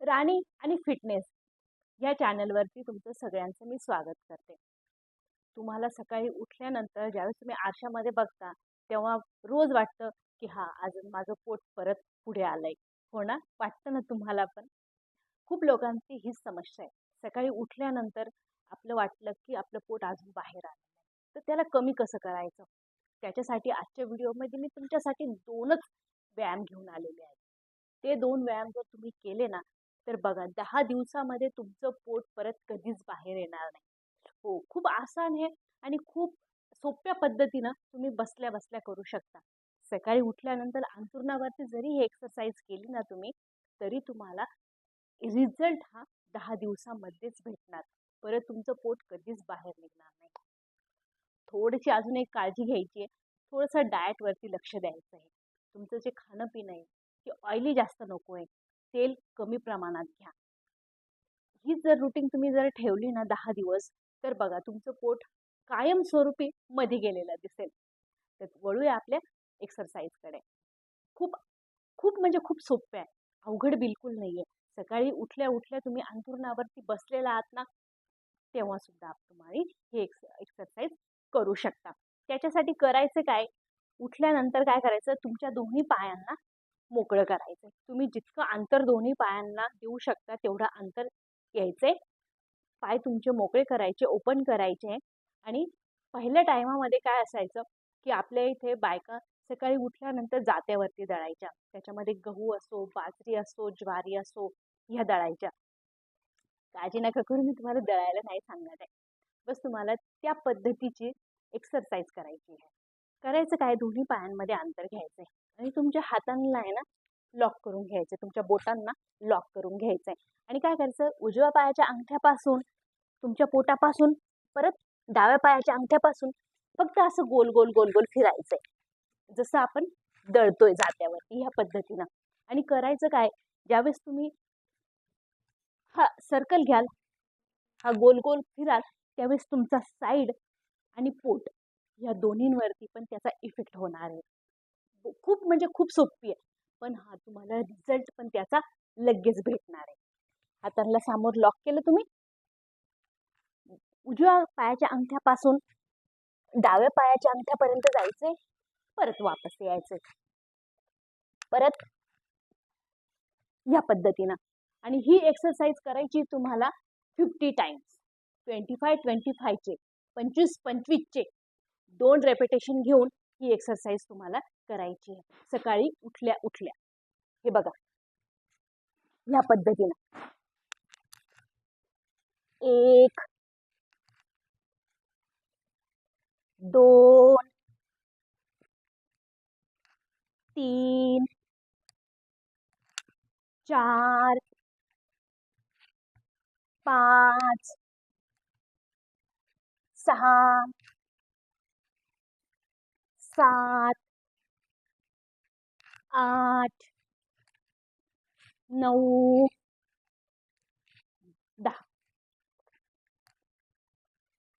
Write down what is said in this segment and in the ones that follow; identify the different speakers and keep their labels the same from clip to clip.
Speaker 1: राणी आणि फिटनेस या चॅनलवरती तुमचं सगळ्यांचं मी स्वागत करते. तुम्हाला सकाळी उठल्यानंतर ज्यावेळेस तुम्ही आरशामध्ये बघता तेव्हा रोज वाटतं की हा आज माझं पोट परत पुढे आलंय. हो ना? वाटतं ना तुम्हाला पण? खूप लोकांची हीच समस्या आहे. सकाळी उठल्यानंतर आपलं वाटलं की आपलं पोट अजून बाहेर आलं तर त्याला कमी कसं करायचं? त्याच्यासाठी आजच्या व्हिडिओमध्ये मी तुमच्यासाठी दोनच व्यायाम घेऊन आलेले आहे. ते दोन व्यायाम जर तुम्ही केले ना तर बघा दहा दिवसामध्ये तुमचं पोट परत कधीच बाहेर येणार नाही. हो खूप आसान आहे आणि खूप सोप्या पद्धतीनं तुम्ही बसल्या बसल्या करू शकता. सकाळी उठल्यानंतर अंथरुणावरती जरी ही एक्सरसाइज केली ना तुम्ही तरी तुम्हाला रिझल्ट हा दहा दिवसामध्येच भेटणार. परत तुमचं पोट कधीच बाहेर निघणार नाही. थोडीशी अजून एक काळजी घ्यायची आहे. थोडंसं डाएटवरती लक्ष द्यायचं आहे. तुमचं जे खाणं पिणं आहे ते ऑइली जास्त नको आहे. तेल कमी प्रमाणात घ्या. ही जर रुटीन तुम्ही जर ठेवली ना दहा दिवस तर बघा तुमचं पोट कायमस्वरूपी मध्ये गेलेलं दिसेल. तर वळूया आपल्या एक्सरसाइजकडे खूप खूप म्हणजे खूप सोपे आहे. अवघड बिलकुल नाही आहे सकाळी उठल्या उठल्या तुम्ही अंथरुणावरती बसलेला आहात ना तेव्हा सुद्धा तुम्हाला हे एक्स एक्सरसाइज करू शकता. त्याच्यासाठी करायचं काय? उठल्यानंतर काय करायचं? तुमच्या दोन्ही पायांना मोकळं करायचं तुम्ही जितकं अंतर दोन्ही पायांना देऊ शकता तेवढं अंतर यायचे पाय तुमचे मोकळे करायचे ओपन करायचे. आणि पहिल्या टायमामध्ये काय असायचं की आपल्या इथे बायका सकाळी उठल्यानंतर जात्यावरती दळायच्या. त्याच्यामध्ये गहू असो बाजरी असो ज्वारी असो ह्या दळायच्या. काळजी नका करून मी तुम्हाला दळायला नाही सांगणार आहे. बस तुम्हाला त्या पद्धतीची एक्सरसाइज करायची आहे. करायचं काय? दोन्ही पायांमध्ये अंतर घ्यायचं आहे आणि तुमच्या हातांना आहे ना लॉक करून घ्यायचं तुमच्या बोटांना लॉक करून घ्यायचं आहे आणि काय करायचं? उजव्या पायाच्या अंगठ्यापासून तुमच्या पोटापासून परत डाव्या पायाच्या अंगठ्यापासून फक्त असं गोल गोल गोल गोल फिरायचं आहे जसं आपण दळतोय जात्यावरती ह्या पद्धतीनं. आणि करायचं काय? ज्यावेळेस तुम्ही हा सर्कल घ्याल हा गोल गोल फिराल त्यावेळेस तुमचा साईड आणि पोट या दोन्हींवरती पण त्याचा इफेक्ट होणार आहे. खूप म्हणजे खूप सोपी आहे. पण हा तुम्हाला रिझल्ट पण त्याचा लगेच भेटणार आहे. हातांना समोर लॉक केलं तुम्ही. उजव्या पायाच्या अंगठ्यापासून डाव्या पायाच्या अंगठ्यापर्यंत जायचंय. परत वापस यायचंय. परत या पद्धतीनं. आणि ही एक्सरसाइज करायची तुम्हाला fifty times twenty five twenty फायचे पंचवीस पंचवीसचे. दोन रेपिटेशन घेऊन ही एक्सरसाइज तुम्हाला करायची आहे. सकाळी उठल्या उठल्या. हे बघा. ह्या पद्धतीनं. एक, दोन, तीन, चार, पाच, सहा सात आठ नऊ दहा.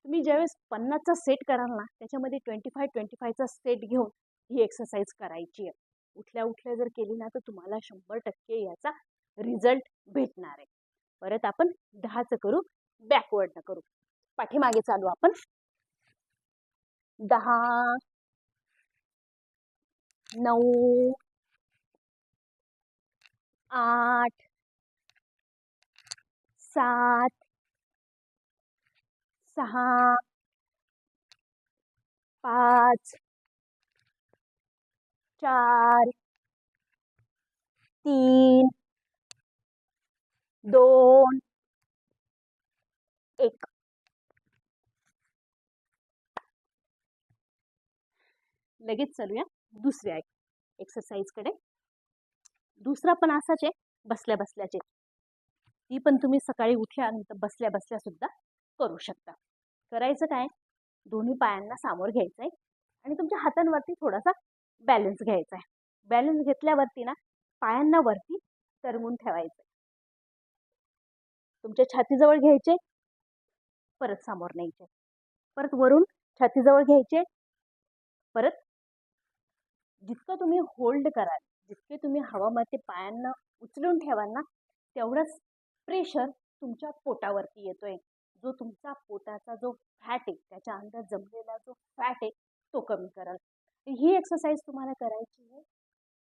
Speaker 1: तुम्ही ज्यावेळेस पन्नासचा सेट कराल ना त्याच्यामध्ये ट्वेंटी फाय ट्वेंटी फायचा सेट घेऊन ही एक्सरसाइज करायची आहे. उठल्या उठल्या जर केली ना तर तुम्हाला शंभर टक्के याचा रिझल्ट भेटणार आहे. परत आपण दहाचं करू बॅकवर्डनं करू. पाठीमागे चालू आपण. दहा नऊ आठ सात सहा पाच चार तीन दोन एक। लगेच चालूया. दुसऱ्या एक्सरसाइजकडे दुसरा पण असाच आहे बसल्या बसल्याचे. ती पण तुम्ही सकाळी उठल्यानंतर बसल्या बसल्या सुद्धा करू शकता. करायचं काय? दोन्ही पायांना सामोर घ्यायचं आहे आणि तुमच्या हातांवरती थोडासा बॅलन्स घ्यायचा आहे बॅलन्स घेतल्यावरती ना पायांना वरती तरंगून ठेवायचं तुमच्या छातीजवळ घ्यायचे परत समोर न्यायचे. परत वरून छातीजवळ घ्यायचे परत जितकं तुम्ही होल्ड कराल जितके तुम्ही हवामध्ये पायांना उचलून ठेवाल ना तेवढंच प्रेशर तुमच्या पोटावरती येतोय. जो तुमचा पोटाचा जो फॅट आहे त्याच्या अंदर जमलेला जो फॅट आहे तो कमी कराल. ही एक्सरसाइज तुम्हाला करायची आहे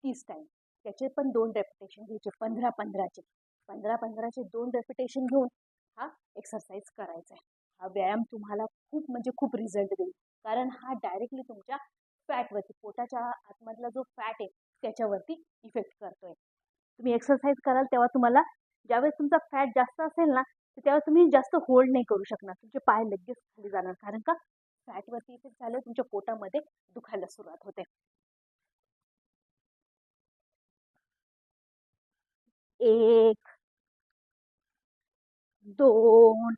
Speaker 1: तीस टाईम त्याचे पण दोन रेपिटेशन घ्यायचे पंधरा पंधराचे. पंधरा पंधराचे दोन रेपिटेशन घेऊन हा एक्सरसाइज करायचा आहे. हा व्यायाम तुम्हाला खूप म्हणजे खूप रिझल्ट देईल. कारण हा डायरेक्टली तुमच्या फॅटवरती पोटाच्या आतमधला जो फॅट आहे त्याच्यावरती इफेक्ट करतोय. तुम्ही एक्सरसाइज कराल तेव्हा तुम्हाला ज्यावेळेस तुमचा फॅट जास्त असेल ना तर तेव्हा तुम्ही जास्त होल्ड नाही करू शकणार. तुमचे पाय लगेच खाली जाणार. कारण का? फॅटवरती इफेक्ट झालं तुमच्या पोटामध्ये दुखायला सुरुवात होते. एक दोन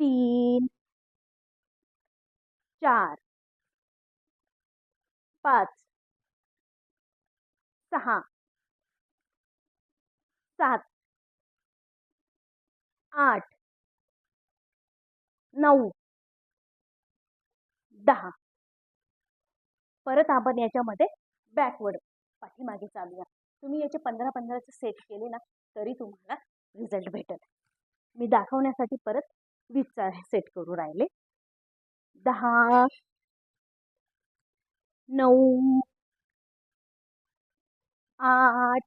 Speaker 1: तीन चार. पाच. सहा. सात. आठ. नऊ. दहा. परत आपण याच्यामध्ये बॅकवर्ड पाठीमागे चालूया. तुम्ही याचे पंधरा पंधराचे सेट केले ना तरी तुम्हाला रिझल्ट भेटेल. मी दाखवण्यासाठी परत वीसचा सेट करू राहिले. दहा. नऊ आठ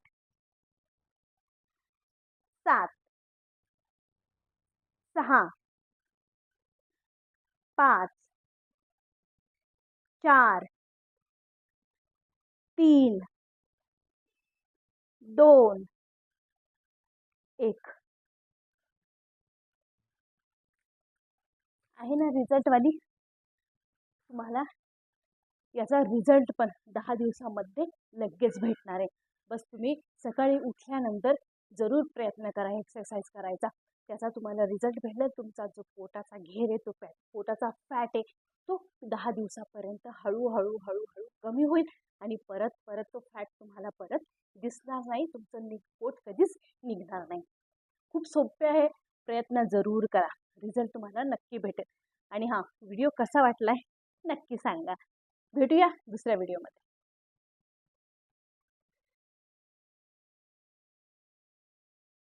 Speaker 1: सात सहा पाच चार तीन दोन एक. आहे ना रिझल्टवाली तुम्हाला? याचा रिझल्ट पण दहा दिवसामध्ये लगेच भेटणार आहे. बस तुम्ही सकाळी उठल्यानंतर जरूर प्रयत्न करा एक्सरसाइज करायचा. त्याचा तुम्हाला रिझल्ट भेटला तुमचा जो पोटाचा घेर आहे तो फॅट पोटाचा फॅट आहे तो दहा दिवसापर्यंत हळूहळू हळूहळू कमी होईल आणि परत परत तो फॅट तुम्हाला परत दिसणार नाही. तुमचं नि पोट कधीच निघणार नाही. खूप सोपे आहे. प्रयत्न जरूर करा. रिझल्ट तुम्हाला नक्की भेटेल. आणि हां व्हिडिओ कसा वाटला आहे नक्की सांगा. भेटूया दुसऱ्या व्हिडिओमध्ये.